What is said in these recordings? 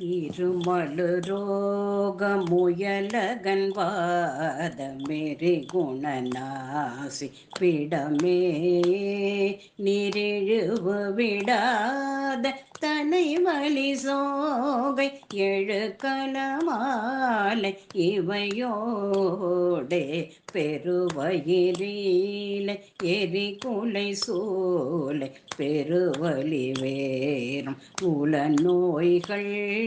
இருமலு ரோகமுயலகன்வாதமெறி குணநாசி பிடமே நிரிழுவு விடாத தனை வழி சோகை எழு கலமாலை இவையோடே பெருவயிரீலை எரி குலை சூலை பெருவலி வேறும் உல நோய்கள்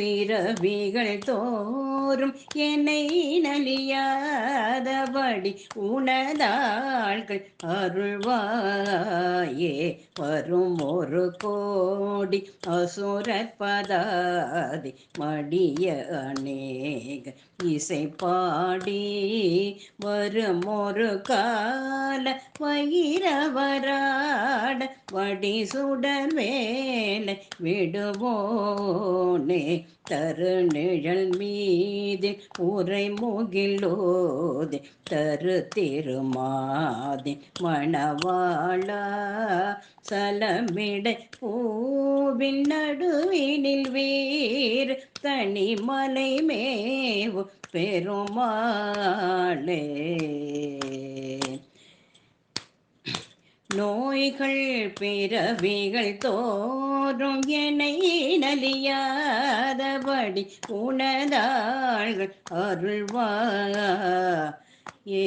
பிறவிகள் தோறும் என்னை நலியாதபடி உணதாள்கள் அருள்வாயே. வரும் ஒரு கோடி அசுரற்பதாதி மடிய அநேக இசை பாடி. வரும் ஒரு கால வைரவராட வடி சுடர் மேல விடுவோனே. தருநிழல் மீது உரை முகிலோது தரு திருமாதி மணவாளா சலமிடை பூவின் நடுவினில் வீர் தனிமலை மேவு பெருமாளே. நோய்கள் பிறவிகள் தோறும் என்னை நலியாதபடி உனதாள்கள் அருள்வா. ஏ